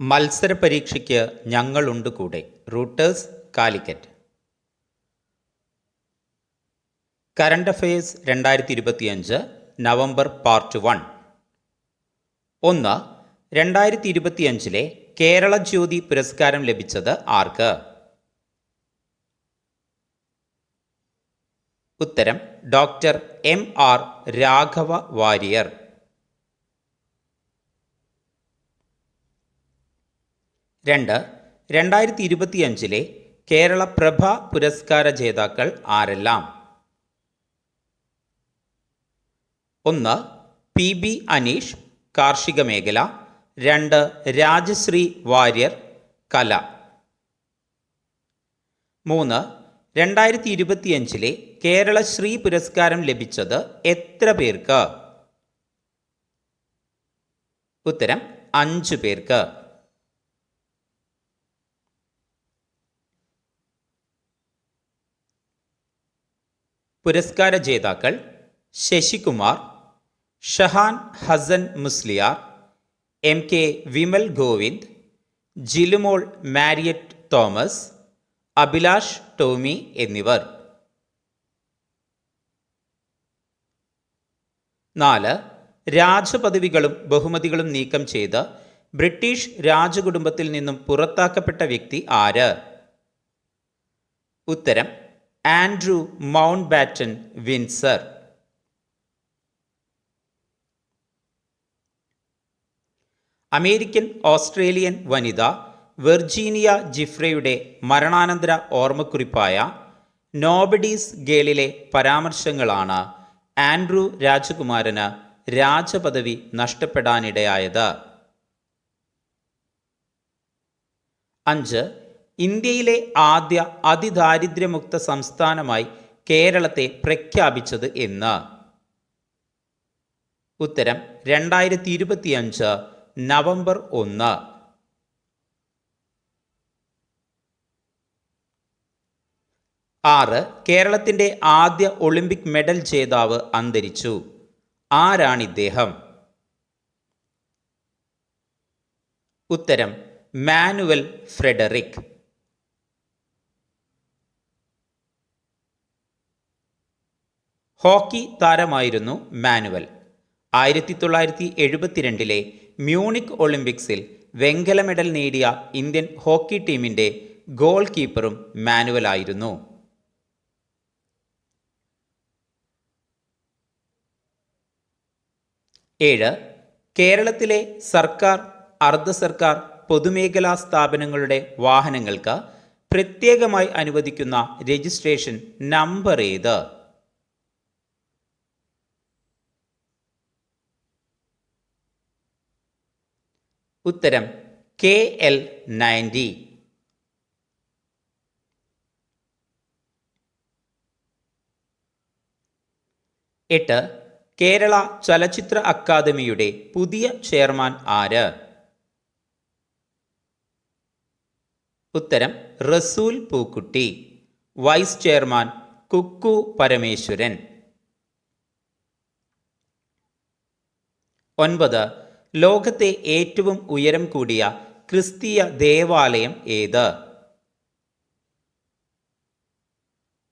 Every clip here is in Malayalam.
മത്സര പരീക്ഷയ്ക്ക് ഞങ്ങളുണ്ട് കൂടെ. റൂട്ടേഴ്സ് കാലിക്കറ്റ്. കറണ്ട് അഫയേഴ്സ് രണ്ടായിരത്തി ഇരുപത്തിയഞ്ച് നവംബർ പാർട്ട് വൺ. ഒന്ന് രണ്ടായിരത്തി ഇരുപത്തിയഞ്ചിലെ കേരള ജ്യോതി പുരസ്കാരം ലഭിച്ചത് ആർക്ക്? ഉത്തരം doctor M R Raghava Warrier. രണ്ട് രണ്ടായിരത്തി ഇരുപത്തിയഞ്ചിലെ കേരള പ്രഭ പുരസ്കാര ജേതാക്കൾ ആരെല്ലാം? ഒന്ന് പി ബി അനീഷ് കാർഷിക മേഖല. രണ്ട് രാജശ്രീ വാര്യർ കല. മൂന്ന് രണ്ടായിരത്തി ഇരുപത്തിയഞ്ചിലെ കേരള ശ്രീ പുരസ്കാരം ലഭിച്ചത് എത്ര പേർക്ക്? ഉത്തരം അഞ്ചു പേർക്ക്. പുരസ്കാര ജേതാക്കൾ ശശികുമാർ ഷഹാൻ ഹസൻ മുസ്ലിയാർ എം കെ വിമൽ ഗോവിന്ദ് ജിലുമോൾ മാരിയറ്റ് തോമസ് അഭിലാഷ് ടോമി എന്നിവർ. നാല് രാജപദവികളും ബഹുമതികളും നീക്കം ചെയ്ത് ബ്രിട്ടീഷ് രാജകുടുംബത്തിൽ നിന്നും പുറത്താക്കപ്പെട്ട വ്യക്തി ആര്? ഉത്തരം Andrew Mountbatten Windsor. American Australian വനിത വെർജീനിയ ജിഫ്രയുടെ മരണാനന്തര ഓർമ്മക്കുറിപ്പായ നോബഡീസ് ഗേളിലെ പരാമർശങ്ങളാണ് ആൻഡ്രൂ രാജകുമാരന് രാജപദവി നഷ്ടപ്പെടാനിടയായത്. അഞ്ച് ഇന്ത്യയിലെ ആദ്യ അതിദാരിദ്ര്യമുക്ത സംസ്ഥാനമായി കേരളത്തെ പ്രഖ്യാപിച്ചത് എന്ന്. ഉത്തരം രണ്ടായിരത്തി ഇരുപത്തിയഞ്ച് നവംബർ ഒന്ന്. ആറ് കേരളത്തിന്റെ ആദ്യ ഒളിമ്പിക് മെഡൽ ജേതാവ് അന്തരിച്ചു. ആരാണിദ്ദേഹം ഉത്തരം മാനുവൽ ഫ്രെഡറിക്. ഹോക്കി താരമായിരുന്നു മാനുവൽ. ആയിരത്തി തൊള്ളായിരത്തി എഴുപത്തിരണ്ടിലെ മ്യൂണിക് ഒളിമ്പിക്സിൽ വെങ്കല മെഡൽ നേടിയ ഇന്ത്യൻ ഹോക്കി ടീമിന്റെ ഗോൾ കീപ്പറും മാനുവലായിരുന്നു. ഏഴ് കേരളത്തിലെ സർക്കാർ അർദ്ധ സർക്കാർ പൊതുമേഖലാ സ്ഥാപനങ്ങളുടെ വാഹനങ്ങൾക്ക് പ്രത്യേകമായി അനുവദിക്കുന്ന രജിസ്ട്രേഷൻ നമ്പർ ഏത് ഉത്തരം കെ എൽ നയന്റി. എട്ട് കേരള ചലച്ചിത്ര അക്കാദമിയുടെ പുതിയ ചെയർമാൻ ആര്? ഉത്തരം റസൂൽ പൂക്കുട്ടി വൈസ് ചെയർമാൻ കുക്കു പരമേശ്വരൻ. ഒൻപത് ലോകത്തെ ഏറ്റവും ഉയരം കൂടിയ ക്രിസ്തീയ ദേവാലയം ഏത്?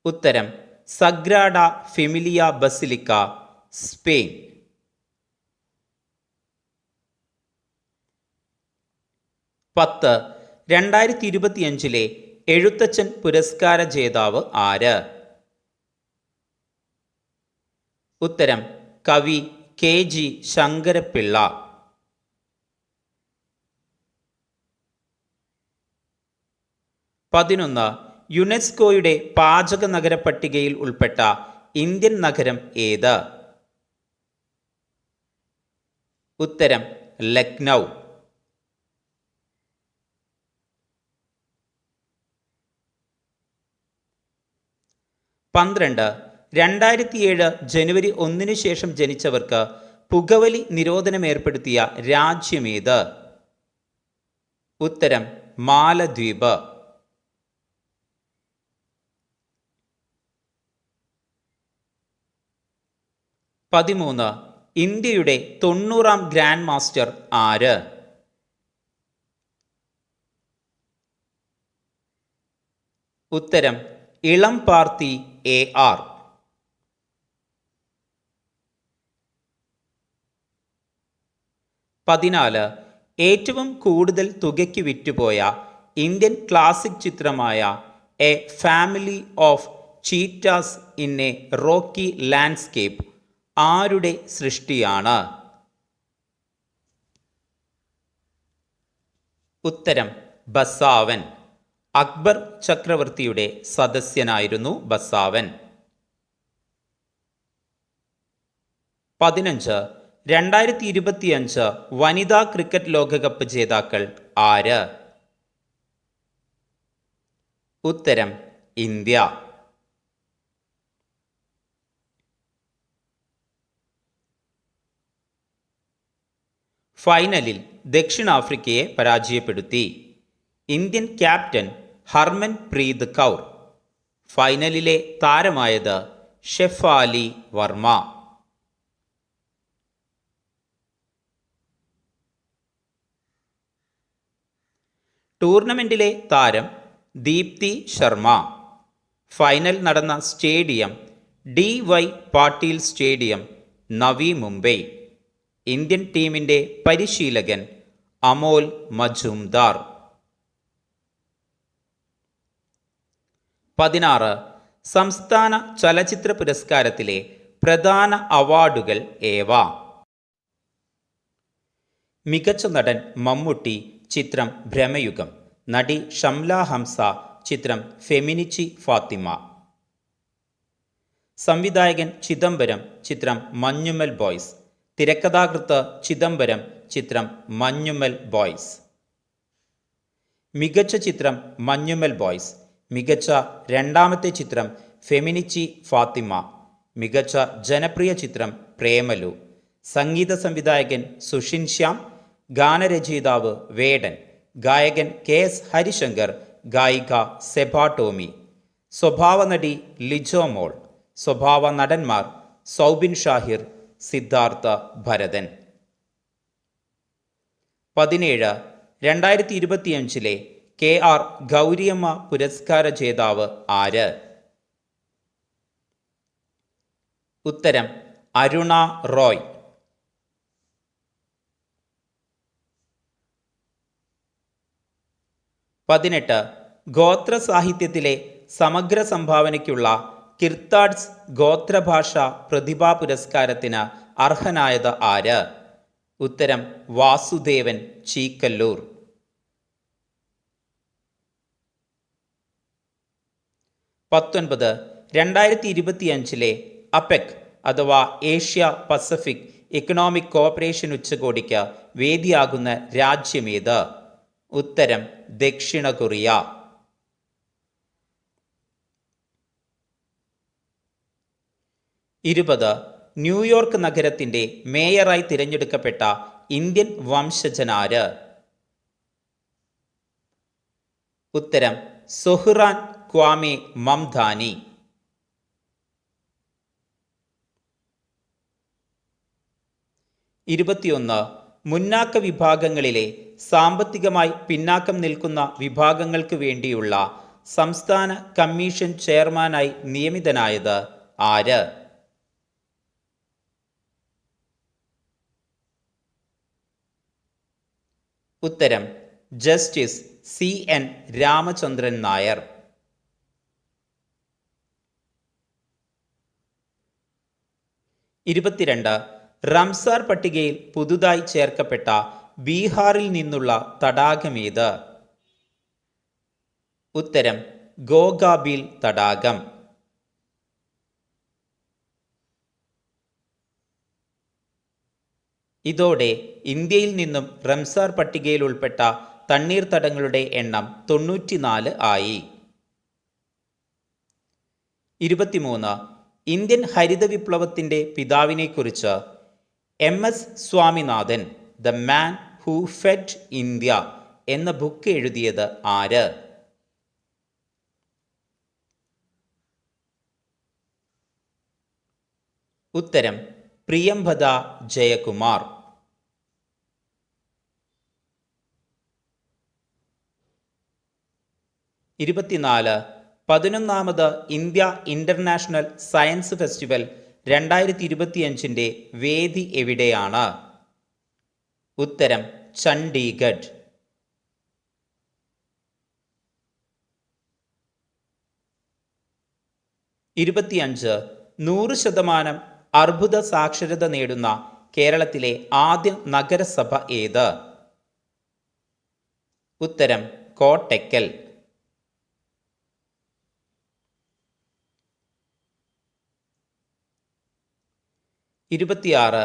ഉത്തരം സഗ്രാഡ ഫെമിലിയ ബസിലിക്ക സ്പെയിൻ. പത്ത് രണ്ടായിരത്തി ഇരുപത്തിയഞ്ചിലെ എഴുത്തച്ഛൻ പുരസ്കാര ജേതാവ് ആര്? ഉത്തരം കവി കെ ജി ശങ്കരപ്പിള്ള. പതിനൊന്ന് യുനെസ്കോയുടെ പാചക നഗര പട്ടികയിൽ ഉൾപ്പെട്ട ഇന്ത്യൻ നഗരം ഏത്? ഉത്തരം ലക്നൗ. പന്ത്രണ്ട് രണ്ടായിരത്തിയേഴ് ജനുവരി ഒന്നിനു ശേഷം ജനിച്ചവർക്ക് പുകവലി നിരോധനം ഏർപ്പെടുത്തിയ രാജ്യമേത് ഉത്തരം മാലദ്വീപ്. പതിമൂന്ന്. ഇന്ത്യയുടെ തൊണ്ണൂറാം ഗ്രാൻഡ് മാസ്റ്റർ ആര്? ഉത്തരം ഇളം പാർത്തി എ ആർ. പതിനാല് ഏറ്റവും കൂടുതൽ തുകയ്ക്ക് വിറ്റുപോയ ഇന്ത്യൻ ക്ലാസിക് ചിത്രമായ a family of cheetahs in a rocky landscape. ആരുടെ സൃഷ്ടിയാണ്? ഉത്തരം ബസാവൻ. അക്ബർ ചക്രവർത്തിയുടെ സദസ്യനായിരുന്നു ബസാവൻ. പതിനഞ്ച് രണ്ടായിരത്തി ഇരുപത്തിയഞ്ച് വനിതാ ക്രിക്കറ്റ് ലോകകപ്പ് ജേതാക്കൾ ആര്? ഉത്തരം ഇന്ത്യ. ഫൈനലിൽ ദക്ഷിണാഫ്രിക്കയെ പരാജയപ്പെടുത്തി. Indian captain Harmanpreet Kaur. ഫൈനലിലെ താരമായത് ഷെഫാലി വർമ്മ. ടൂർണമെന്റിലെ താരം ദീപ്തി ശർമ്മ. ഫൈനൽ നടന്ന stadium D Y Patil stadium Navi Mumbai. Indian ടീമിന്റെ പരിശീലകൻ അമോൽ മജുംദാർ. പതിനാറ്. സംസ്ഥാന ചലച്ചിത്ര പുരസ്കാരത്തിലെ പ്രധാന അവാർഡുകൾ ഏവ? മികച്ച നടൻ മമ്മൂട്ടി ചിത്രം ഭ്രമയുഗം. നടി ഷംല ഹംസ ചിത്രം ഫെമിനിച്ചി ഫാത്തിമ. സംവിധായകൻ ചിദംബരം ചിത്രം മഞ്ഞുമൽ ബോയ്സ്. തിരക്കഥാകൃത്ത് ചിദംബരം ചിത്രം മഞ്ഞുമൽ ബോയ്സ്. മികച്ച ചിത്രം മഞ്ഞുമൽ ബോയ്സ്. മികച്ച രണ്ടാമത്തെ ചിത്രം ഫെമിനിച്ചി ഫാത്തിമ. മികച്ച ജനപ്രിയ ചിത്രം പ്രേമലു. സംഗീത സംവിധായകൻ സുഷിൻ ശ്യാം. ഗാനരചയിതാവ് വേടൻ. ഗായകൻ കെ എസ് ഹരിശങ്കർ. ഗായിക സെബാ ടോമി. സ്വഭാവ നടി ലിജോ മോൾ. സ്വഭാവ നടന്മാർ സൗബിൻ ഷാഹിർ സിദ്ധാർത്ഥ ഭരതൻ. പതിനേഴ് രണ്ടായിരത്തി ഇരുപത്തിയഞ്ചിലെ കെ ആർ ഗൗരിയമ്മ പുരസ്കാര ജേതാവ് ആര്? ഉത്തരം അരുണ റോയ്. പതിനെട്ട് ഗോത്ര സാഹിത്യത്തിലെ സമഗ്ര സംഭാവനയ്ക്കുള്ള കിർത്താഡ്സ് ഗോത്രഭാഷ പ്രതിഭാ പുരസ്കാരത്തിന് അർഹനായത് ആര്? ഉത്തരം വാസുദേവൻ ചീക്കല്ലൂർ. പത്തൊൻപത് രണ്ടായിരത്തി ഇരുപത്തിയഞ്ചിലെ അപെക് അഥവാ ഏഷ്യ പസഫിക് ഇക്കണോമിക് കോപ്പറേഷൻ ഉച്ചകോടിക്ക് വേദിയാകുന്ന രാജ്യമേത് ഉത്തരം ദക്ഷിണ കൊറിയ. ഇരുപത് ന്യൂയോർക്ക് നഗരത്തിന്റെ മേയറായി തിരഞ്ഞെടുക്കപ്പെട്ട ഇന്ത്യൻ വംശജനാര്? ഉത്തരം സൊഹ്റാൻ ക്വാമെ മംധാനി. ഇരുപത്തിയൊന്ന് മുന്നാക്ക വിഭാഗങ്ങളിലെ സാമ്പത്തികമായി പിന്നാക്കം നിൽക്കുന്ന വിഭാഗങ്ങൾക്ക് വേണ്ടിയുള്ള സംസ്ഥാന കമ്മീഷൻ ചെയർമാനായി നിയമിതനായത് ആര്? ഉത്തരം justice C N Ramachandran Nair. ഇരുപത്തിരണ്ട് റംസാർ പട്ടികയിൽ പുതുതായി ചേർക്കപ്പെട്ട ബീഹാറിൽ നിന്നുള്ള തടാകമേത് ഉത്തരം ഗോഗാബിൽ തടാകം. ഇതോടെ ഇന്ത്യയിൽ നിന്നും റംസാർ പട്ടികയിൽ ഉൾപ്പെട്ട തണ്ണീർത്തടങ്ങളുടെ എണ്ണം തൊണ്ണൂറ്റിനാല് ആയി. ഇരുപത്തിമൂന്ന്. ഇന്ത്യൻ ഹരിത വിപ്ലവത്തിന്റെ പിതാവിനെക്കുറിച്ച് M S Swaminathan the man who fed India എന്ന ബുക്ക് എഴുതിയത് ആര്? ഉത്തരം പ്രിയംഭദ ജയകുമാർ. ഇരുപത്തിനാല് പതിനൊന്നാമത് ഇന്ത്യ ഇന്റർനാഷണൽ സയൻസ് ഫെസ്റ്റിവൽ രണ്ടായിരത്തി ഇരുപത്തിയഞ്ചിന്റെ വേദി എവിടെയാണ്? ഉത്തരം ചണ്ഡീഗഡ്. ഇരുപത്തിയഞ്ച് നൂറ് ശതമാനം അർബുദ സാക്ഷരത നേടുന്ന കേരളത്തിലെ ആദ്യ നഗരസഭ ഏത്? ഉത്തരം കോട്ടയ്ക്കൽ. ഇരുപത്തിയാറ്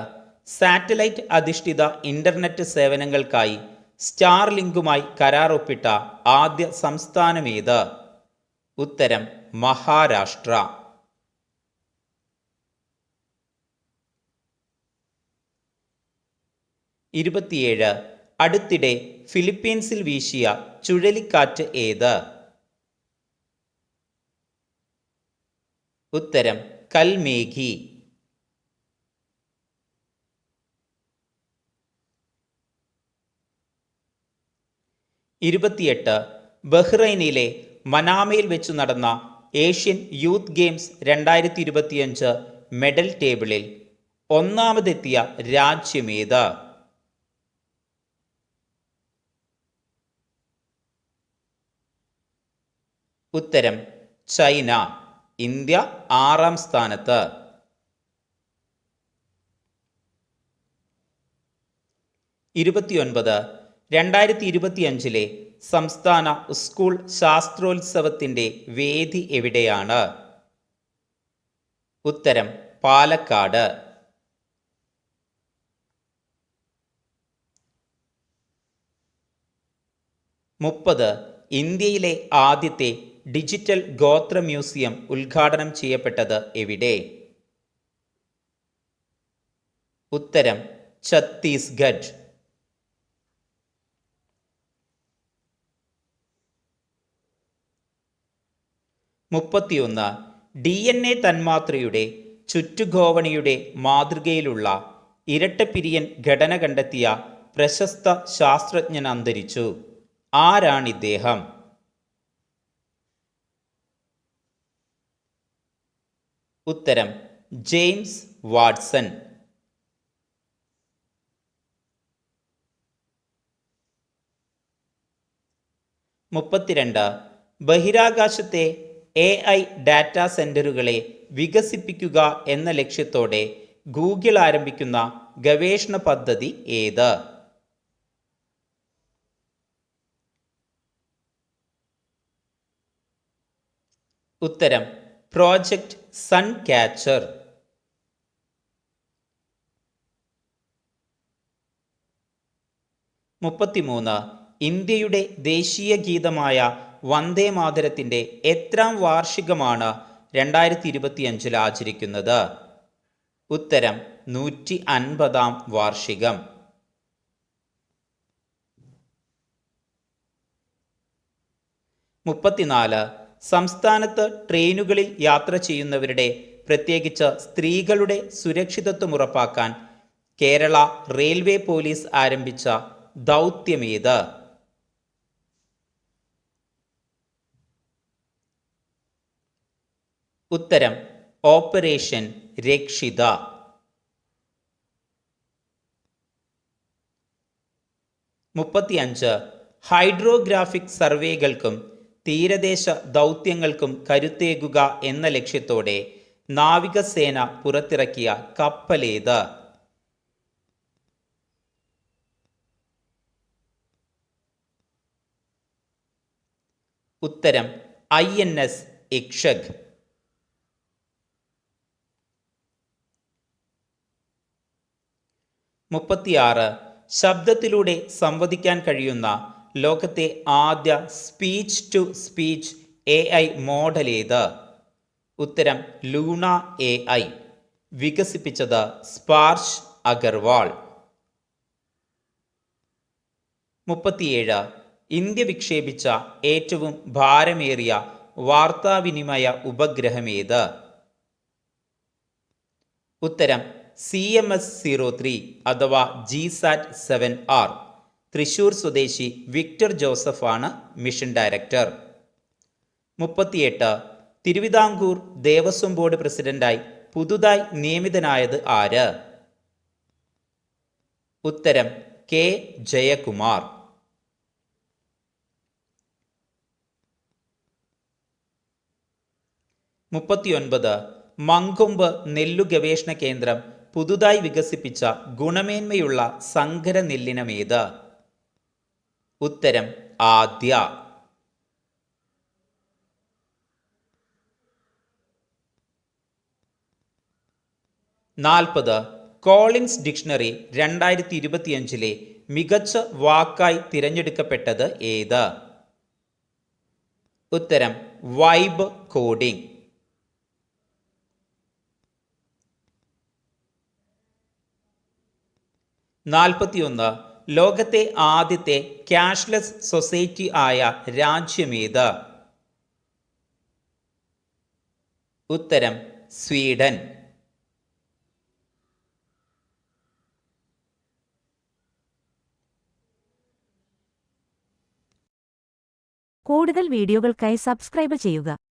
സാറ്റലൈറ്റ് അധിഷ്ഠിത ഇന്റർനെറ്റ് സേവനങ്ങൾക്കായി സ്റ്റാർ ലിങ്കുമായി കരാറൊപ്പിട്ട ആദ്യ സംസ്ഥാനമേത്? ഉത്തരം മഹാരാഷ്ട്ര. ഇരുപത്തിയേഴ് അടുത്തിടെ ഫിലിപ്പീൻസിൽ വീശിയ ചുഴലിക്കാറ്റ് ഏത്? ഉത്തരം കൽമേഘി. ഇരുപത്തിയെട്ട് ബഹ്റൈനിലെ മനാമയിൽ വെച്ചു നടന്ന ഏഷ്യൻ യൂത്ത് ഗെയിംസ് രണ്ടായിരത്തി ഇരുപത്തിയഞ്ച് മെഡൽ ടേബിളിൽ ഒന്നാമതെത്തിയ രാജ്യമേത്? ഉത്തരം ചൈന. ഇന്ത്യ ആറാം സ്ഥാനത്ത്. ഇരുപത്തിയൊൻപത് രണ്ടായിരത്തി ഇരുപത്തിയഞ്ചിലെ സംസ്ഥാന സ്കൂൾ ശാസ്ത്രോത്സവത്തിന്റെ വേദി എവിടെയാണ്? ഉത്തരം പാലക്കാട്. മുപ്പത് ഇന്ത്യയിലെ ആദ്യത്തെ ഡിജിറ്റൽ ഗോത്ര മ്യൂസിയം ഉദ്ഘാടനം ചെയ്യപ്പെട്ടത് എവിടെ? ഉത്തരം ഛത്തീസ്ഗഡ്. മുപ്പത്തിയൊന്ന് ഡി എൻ എ തന്മാത്രയുടെ ചുറ്റുഗോവണിയുടെ മാതൃകയിലുള്ള ഇരട്ടപ്പിരിയൻ ഘടന കണ്ടെത്തിയ പ്രശസ്ത ശാസ്ത്രജ്ഞൻ അന്തരിച്ചു. ആരാണിദ്ദേഹം? ഉത്തരം ജെയിംസ് വാട്സൺ. മുപ്പത്തിരണ്ട് ബഹിരാകാശത്തെ എ ഐ ഡാറ്റാ സെന്ററുകളെ വികസിപ്പിക്കുക എന്ന ലക്ഷ്യത്തോടെ ഗൂഗിൾ ആരംഭിക്കുന്ന ഗവേഷണ പദ്ധതി ഏത്? ഉത്തരം പ്രോജക്റ്റ് സൺ ക്യാച്ചർ മുപ്പത്തിമൂന്ന് ഇന്ത്യയുടെ ദേശീയ ഗീതമായ വന്ദേ മാതരത്തിന്റെ എത്രാം വാർഷികമാണ് രണ്ടായിരത്തി ഇരുപത്തിയഞ്ചിൽ ആചരിക്കുന്നത്? ഉത്തരം നൂറ്റി അൻപതാം വാർഷികം. മുപ്പത്തിനാല് സംസ്ഥാനത്ത് ട്രെയിനുകളിൽ യാത്ര ചെയ്യുന്നവരുടെ പ്രത്യേകിച്ച് സ്ത്രീകളുടെ സുരക്ഷിതത്വം ഉറപ്പാക്കാൻ കേരള റെയിൽവേ പോലീസ് ആരംഭിച്ച ദൗത്യമേത് ഉത്തരം ഓപ്പറേഷൻ രക്ഷിത. മുപ്പത്തിയഞ്ച് ഹൈഡ്രോഗ്രാഫിക് സർവേകൾക്കും തീരദേശ ദൗത്യങ്ങൾക്കും കരുത്തേകുക എന്ന ലക്ഷ്യത്തോടെ നാവികസേന പുറത്തിറക്കിയ കപ്പലേത്? ഉത്തരം ഐ എൻ എസ് ഇക്ഷക് മുപ്പത്തിയാറ് ശബ്ദത്തിലൂടെ സംവദിക്കാൻ കഴിയുന്ന ലോകത്തെ ആദ്യ speech to speech A I model ഏത്? ഉത്തരം ലൂണ എ ഐ വികസിപ്പിച്ചത് സ്പാർഷ് അഗർവാൾ. മുപ്പത്തിയേഴ് ഇന്ത്യ വിക്ഷേപിച്ച ഏറ്റവും ഭാരമേറിയ വാർത്താവിനിമയ ഉപഗ്രഹമേത് ഉത്തരം C M S zero three അഥവാ G sat seven R Thrissur സ്വദേശി വിക്ടർ ജോസഫാണ് മിഷൻ ഡയറക്ടർ. മുപ്പത്തിയെട്ട്. തിരുവിതാംകൂർ ദേവസ്വം ബോർഡ് പ്രസിഡന്റായി പുതുതായി നിയമിതനായത് ആര്? ഉത്തരം കെ. ജയകുമാർ. മുപ്പത്തിയൊൻപത്. മങ്കൊമ്പ് നെല്ലു ഗവേഷണ കേന്ദ്രം പുതുതായി വികസിപ്പിച്ച ഗുണമേന്മയുള്ള സങ്കര നെല്ലിനമേത് ഉത്തരം ആദ്യ. നാൽപ്പത്. കോളിൻസ് ഡിക്ഷണറി രണ്ടായിരത്തി ഇരുപത്തിയഞ്ചിലെ മികച്ച വാക്കായി തിരഞ്ഞെടുക്കപ്പെട്ടത് ഏത്? ഉത്തരം വൈബ് കോഡിംഗ്. നാൽപ്പത്തിയൊന്ന്. ലോകത്തെ ആദ്യത്തെ ക്യാഷ്ലെസ് സൊസൈറ്റി ആയ രാജ്യമേത് ഉത്തരം സ്വീഡൻ. കൂടുതൽ വീഡിയോകൾക്കായി സബ്സ്ക്രൈബ് ചെയ്യുക.